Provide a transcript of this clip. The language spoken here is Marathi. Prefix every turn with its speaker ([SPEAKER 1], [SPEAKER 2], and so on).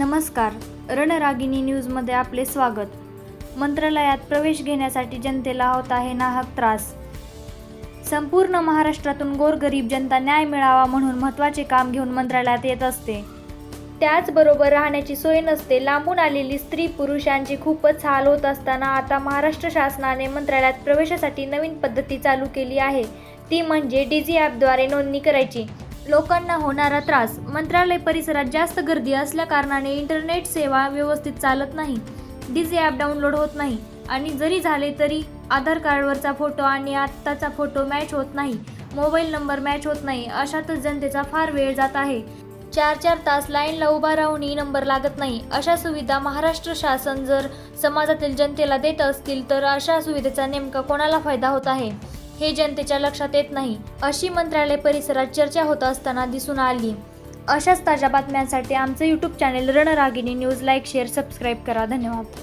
[SPEAKER 1] नमस्कार. रणरागिनी न्यूजमध्ये आपले स्वागत. मंत्रालयात प्रवेश घेण्यासाठी जनतेला होत आहे नाहक त्रास. संपूर्ण महाराष्ट्रातून गोरगरीब जनता न्याय मिळावा म्हणून महत्त्वाचे काम घेऊन मंत्रालयात येत असते. त्याचबरोबर राहण्याची सोय नसते लांबून आलेली स्त्री पुरुषांची खूपच हाल होत असताना आता महाराष्ट्र शासनाने मंत्रालयात प्रवेशासाठी नवीन पद्धती चालू केली आहे. ती म्हणजे डीजी ॲपद्वारे नोंदणी करायची. लोकांना होणारा त्रास. मंत्रालय परिसरात जास्त गर्दी असल्याकारणाने इंटरनेट सेवा व्यवस्थित चालत नाही. डीजे ॲप डाउनलोड होत नाही. आणि जरी झाले तरी आधार कार्डवरचा फोटो आणि आत्ताचा फोटो मॅच होत नाही. मोबाईल नंबर मॅच होत नाही. अशातच जनतेचा फार वेळ जात आहे. चार चार तास लाईनला उभा राहूनही नंबर लागत नाही. अशा सुविधा महाराष्ट्र शासन जर समाजातील जनतेला देत असतील तर अशा सुविधेचा नेमका कोणाला फायदा होत आहे? हे जनतेच्या लक्षात येत नाही अशी मंत्रालय परिसरात चर्चा होत असताना दिसून आली. अशाच ताज्या बातम्यांसाठी आमचं YouTube channel Ranragini news like share subscribe करा. धन्यवाद.